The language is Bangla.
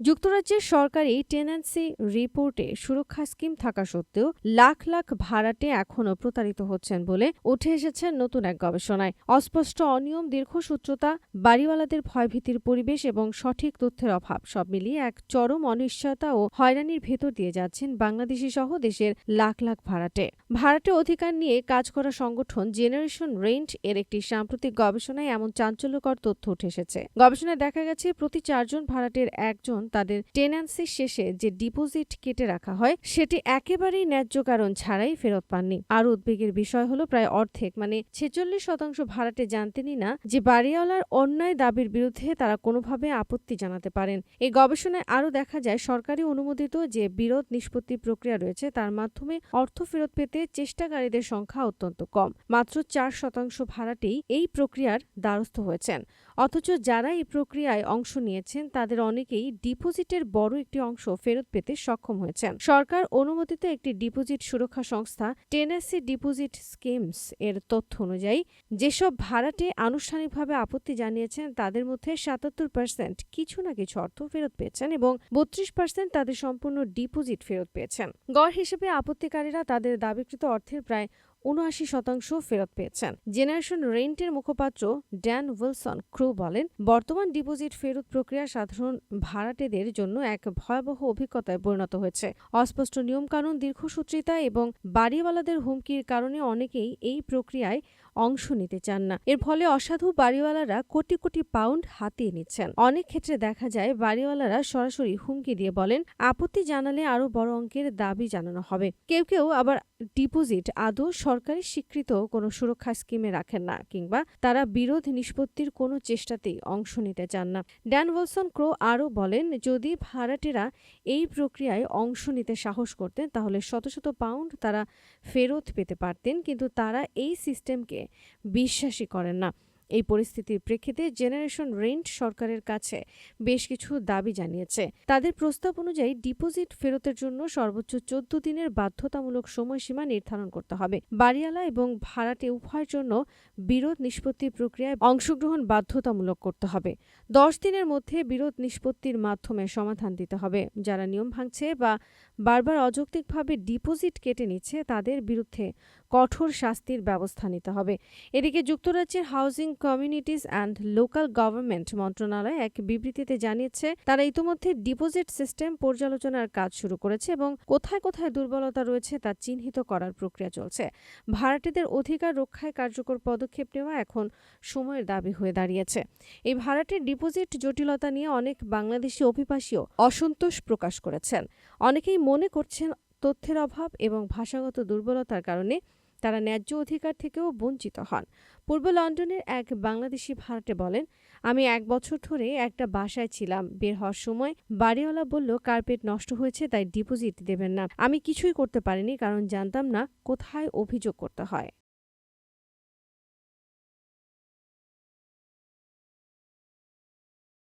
যুক্তরাজ্যের সরকারি টেন্যান্সি রিপোর্টে সুরক্ষা স্কিম থাকা সত্ত্বেও লাখ লাখ ভাড়াটে এখনও প্রতারিত হচ্ছেন বলে উঠে এসেছে নতুন এক গবেষণায়। অস্পষ্ট অনিয়ম দীর্ঘসূত্রতা বাড়িওয়ালাদের ভয়ভীতির পরিবেশ এবং সঠিক তথ্যের অভাব সব মিলিয়ে এক চরম অনিশ্চয়তা ও হয়রানির ভেতর দিয়ে যাচ্ছেন বাংলাদেশি সহ দেশের লাখ লাখ ভাড়াটে। ভাড়াটে অধিকার নিয়ে কাজ করা সংগঠন জেনারেশন রেন্ট এর একটি সাম্প্রতিক গবেষণায় এমন চাঞ্চল্যকর তথ্য উঠে এসেছে। গবেষণায় দেখা গেছে, প্রতি চারজন ভাড়াটের একজন তাদের টেন্যান্সি শেষে যে ডিপোজিট কেটে রাখা হয়, সেটি একেবারেই ন্যায্য কারণ ছাড়াই ফেরত পাননি। আরও উদ্বেগের বিষয় হলো প্রায় অর্ধেক মানে ছেচল্লিশ শতাংশ ভাড়াটে জানতেনই না যে বাড়িওয়ালার অন্যায় দাবির বিরুদ্ধে তারা কোনোভাবে আপত্তি জানাতে পারেন। এই গবেষণায় আরও দেখা যায়, সরকারি অনুমোদিত যে বিরোধ নিষ্পত্তি প্রক্রিয়া রয়েছে, তার মাধ্যমে অর্থ ফেরত পেতে চেষ্টাকারীদের সংখ্যা অত্যন্ত কম। মাত্র চার শতাংশ ভাড়াটেই এই প্রক্রিয়ার দ্বারস্থ হয়েছেন। অথচ যারা এই প্রক্রিয়ায় অংশ নিয়েছেন, তাদের অনেকেই ডিপোজিটের বড় একটি অংশ ফেরত পেতে সক্ষম হয়েছেন। সরকার অনুমোদিত একটি ডিপোজিট সুরক্ষা সংস্থা টেনেসি ডিপোজিট স্কিমস এর তথ্য অনুযায়ী, যেসব ভাড়াটে আনুষ্ঠানিকভাবে আপত্তি জানিয়েছেন তাদের মধ্যে সাতাত্তর পার্সেন্ট কিছু না কিছু অর্থ ফেরত পেয়েছেন এবং বত্রিশ পার্সেন্ট তাদের সম্পূর্ণ ডিপোজিট ফেরত পেয়েছেন। গড় হিসেবে আপত্তিকারীরা তাদের দাবিকৃত অর্থের প্রায় উনআশি শতাংশ ফেরত পেয়েছেন। জেনারেশন রেন্টের মুখপাত্র ড্যান উইলসন ক্রু বলেন, বর্তমান ডিপোজিট ফেরত প্রক্রিয়া সাধারণ ভাড়াটেদের জন্য এক ভয়াবহ অভিজ্ঞতায় পরিণত হয়েছে। অস্পষ্ট নিয়মকানুন, দীর্ঘসূত্রিতা এবং বাড়িওয়ালাদের হুমকির কারণে অনেকেই এই প্রক্রিয়ায় অংশ নিতে চান না। এর ফলে অসাধু বাড়িওয়ালারা কোটি কোটি পাউন্ড হাতিয়ে নিচ্ছেন। অনেক ক্ষেত্রে দেখা যায়, বাড়িওয়ালারা সরাসরি হুমকি দিয়ে বলেন, আপত্তি জানালে আরও বড় অঙ্কের দাবি জানানো হবে। কেউ কেউ আবার ডিপোজিট আদৌ সরকারি স্বীকৃত কোনো সুরক্ষা স্কিমে রাখেন না কিংবা তারা বিরোধ নিষ্পত্তির কোনো চেষ্টাতেই অংশ নিতে চান না। ড্যান ওয়ালসন ক্রো আরও বলেন, যদি ভাড়াটেরা এই প্রক্রিয়ায় অংশ নিতে সাহস করতেন, তাহলে শত শত পাউন্ড তারা ফেরত পেতে পারতেন, কিন্তু তারা এই সিস্টেমকে বিশ্বাসই করেন না। এই পরিস্থিতির প্রেক্ষিতে জেনারেশন রেন্ট সরকারের কাছে বেশ কিছু দাবি জানিয়েছে। তাদের প্রস্তাব অনুযায়ী ডিপোজিট ফেরতের জন্য সর্বোচ্চ চোদ্দ দিনের বাধ্যতামূলক সময়সীমা নির্ধারণ করতে হবে। বাড়িওয়ালা এবং ভাড়াটে উভয়ের জন্য বিরোধ নিষ্পত্তি প্রক্রিয়ায় অংশগ্রহণ বাধ্যতামূলক করতে হবে। দশ দিনের মধ্যে বিরোধ নিষ্পত্তির মাধ্যমে সমাধান দিতে হবে। যারা নিয়ম ভাঙছে বা বারবার অযৌক্তিকভাবে ডিপোজিট কেটে নিচ্ছে তাদের বিরুদ্ধে কঠোর শাস্তির ব্যবস্থা নিতে হবে। এদিকে যুক্তরাজ্যের housing communities and local government মন্ত্রণালয় এক বিবৃতিতে জানিয়েছে, তারা ইতোমধ্যে ডিপোজিট সিস্টেম পর্যালোচনার কাজ শুরু করেছে এবং কোথায় কোথায় দুর্বলতা রয়েছে তা চিহ্নিত করার প্রক্রিয়া চলছে। ভাড়াটেদের অধিকার রক্ষায় কার্যকর পদক্ষেপ নেওয়া এখন সময়ের দাবি হয়ে দাঁড়িয়েছে। এই ভাড়াটের ডিপোজিট জটিলতা নিয়ে অনেক বাংলাদেশি অভিবাসীও অসন্তোষ প্রকাশ করেছেন। অনেকেই মনে করছেন তথ্যের অভাব এবং ভাষাগত দুর্বলতার কারণে তারা ন্যায্য অধিকার থেকেও বঞ্চিত হন। পূর্ব লন্ডনের এক বাংলাদেশি ভাড়াটে বলেন, আমি এক বছর ধরে একটা বাসায় ছিলাম। বের হওয়ার সময় বাড়িওয়ালা বলল, কার্পেট নষ্ট হয়েছে, তাই ডিপোজিট দেবেন না। আমি কিছুই করতে পারিনি, কারণ জানতাম না কোথায় অভিযোগ করতে হয়।